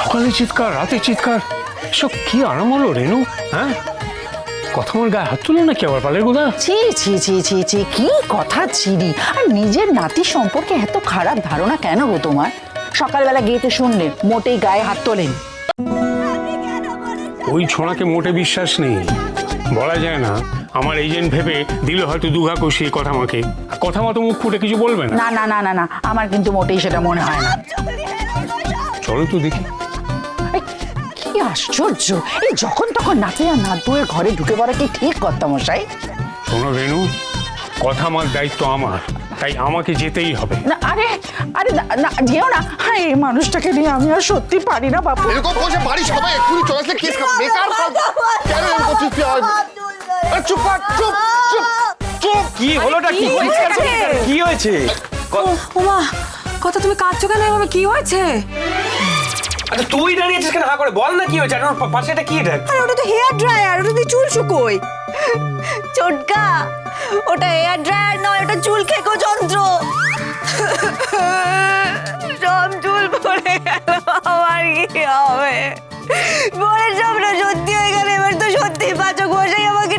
সকালে চিৎকার রাতে চিৎকার। সব কি আরাম হলো রেনু হ্যাঁ? কথা আমার গায়ে হাত তুলো নাকি আবার পালের গোদা ছি ছি ছি ছি ছি কি কথা ছিরি। আর নিজের নাতি সম্পর্কে এত খারাপ ধারণা কেন গো তোমার? সকালবেলা গিয়ে তো শুনলে মোটেই গায়ে হাত তোলেন। ওই ছোঁড়াকে মোটে বিশ্বাস নেই। বলা যায় না আমার এজেন্ট ভেবে দিলে হয়তো দুঘা কষিয়ে কথা মাকে আর কথা মতো মুখ ফুটে কিছু বলবে না না না না না আমার কিন্তু মোটেই সেটা মনে হয় না। চলো তো দেখি। কি আশ্চর্য? এই যখন তখন নাতি আর নাত বউয়ের ঘরে ঢুকে পড়া কি ঠিক কর্তা মশাই? শোনো রেনু কথা আমার দায়িত্ব আমার তাই আমাকে যেতেই হবে। না আরে আরে না, না যেও না। হ্যাঁ এই মানুষটাকে নিয়ে আমি আর সত্যি পারি না বাপু। এরকম বাড়ি সবাই এক্ষুনি চলে আসলে কেস খাবে। বেকার ফাল- কেন এরকম করছিস তুই? আরে চুপ কর, চুপ চুপ চুপ। কি হলোটা? কি কেন? কি হয়েছে? ওমা কথা তুমি কাঁদছো কেন? এভাবে কি হয়েছে? আচ্ছা তুই দাঁড়িয়েছিস কেন? হা করে বল না কি হয়েছে? আর ওর পাশে এটা কি এটা আরে ওটা তো হেয়ার ড্রায়ার, ওটা দিয়ে চুল শুকোয় চটকা। ওটা হেয়ার ড্রায়ার নয়, ওটা চুল খেকো যন্ত্র। সব চুল পড়ে গেল আমার কি হবে? বলে স্বপ্ন সত্যি হয়ে গেল, এবার তো সত্যি পাচক বসাই আমাকে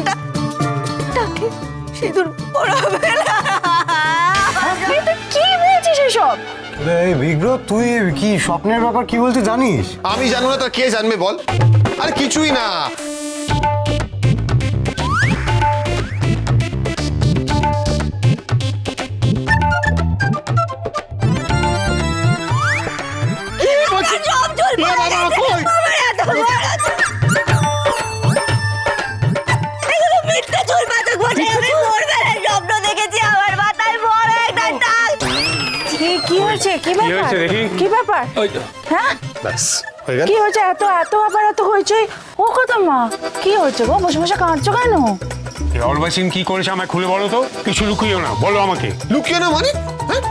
ডাকে সিঁদুর পড়াবে বিগ্রহ, তুই কি স্বপ্নের ব্যাপার কি বলছিস জানিস? আমি জানব না তার কে জানবে বল। আর কিছুই না। হয়েছে কি ব্যাপার? কি ব্যাপার? হ্যাঁ? ব্যাস কি হয়েছে? এত এত আবার এত হয়েছে? ও কথা মা কি হয়েছে গো? বসে বসে কাঁদছো কেন? কি করেছে আমায় খুলে বলো তো? কিছু লুকিও না বলো আমাকে। লুকিয়ে না মানে? হ্যাঁ?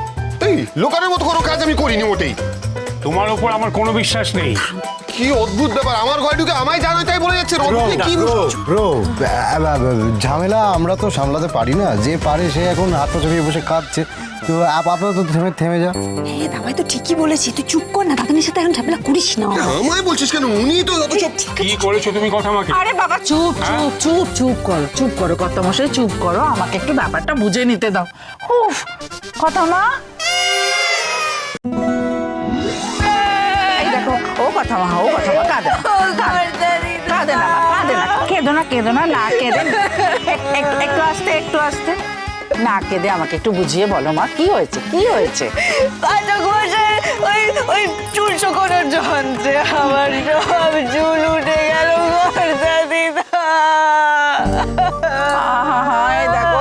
এই লোকানের মতো কোনো কাজ আমি করিনি ওটাই তোমার ওপর আমার কোনো বিশ্বাস নেই। কি অদ্ভুত ব্যাপার? আমার ঘরে ঢুকে আমায় জানো তাই বলে যাচ্ছে। ব্রো কি ব্রো ব্রো ঝামেলা আমরা তো সামলাতে পারি না। যে পারে সে এখন হাত পা চাপিয়ে বসে কাঁদছে। তো আপ আপনার তো থেমে থেমে যা এ দাবাই তো ঠিকই বলেছি। তুই চুপ কর না দাদানের সাথে এখন ঝামেলা করিস না। আমায় বলছিস কেন? উনি তো যত সব কি করেছ তুমি কথা আমাকে? আরে বাবা চুপ চুপ চুপ চুপ করো চুপ করো কর্তা মশাই চুপ করো। আমাকে একটু ব্যাপারটা বুঝে নিতে দাও। উফ কথা মা কথা মা ও কথা মা কাঁদে না, কাঁদে না কাঁদে না কেঁদো না কেঁদো না না কেঁদে না। এক- এক- একটু আসতে একটু আসতে না কেঁদে আমাকে একটু বুঝিয়ে বলো মা কি হয়েছে কি হয়েছে পাচক ওই ওই চুল শুকোনোর যন্ত্রে আমার সব চুল উঠে গেল গর্দা দিদা দেখো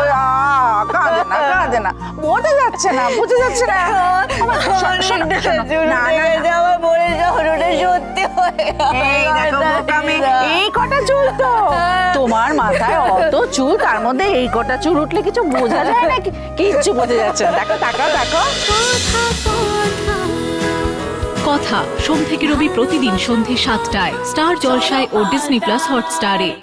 কাঁদে না কাঁদে না বোঝা যাচ্ছে না বোঝা যাচ্ছে না আমার এই দেখো বোকামি, এই কটা চুল তো। তোমার মাথায় অত চুল তার মধ্যে এই কটা চুল উঠলে কিছু বোঝা যায় না? কি- কিচ্ছু বোঝা যাচ্ছে না। দেখো তাকাও দেখো। কথা সোম থেকে রবি প্রতিদিন সন্ধে সাতটায় স্টার জলসায় ও ডিসনি প্লাস হটস্টারে।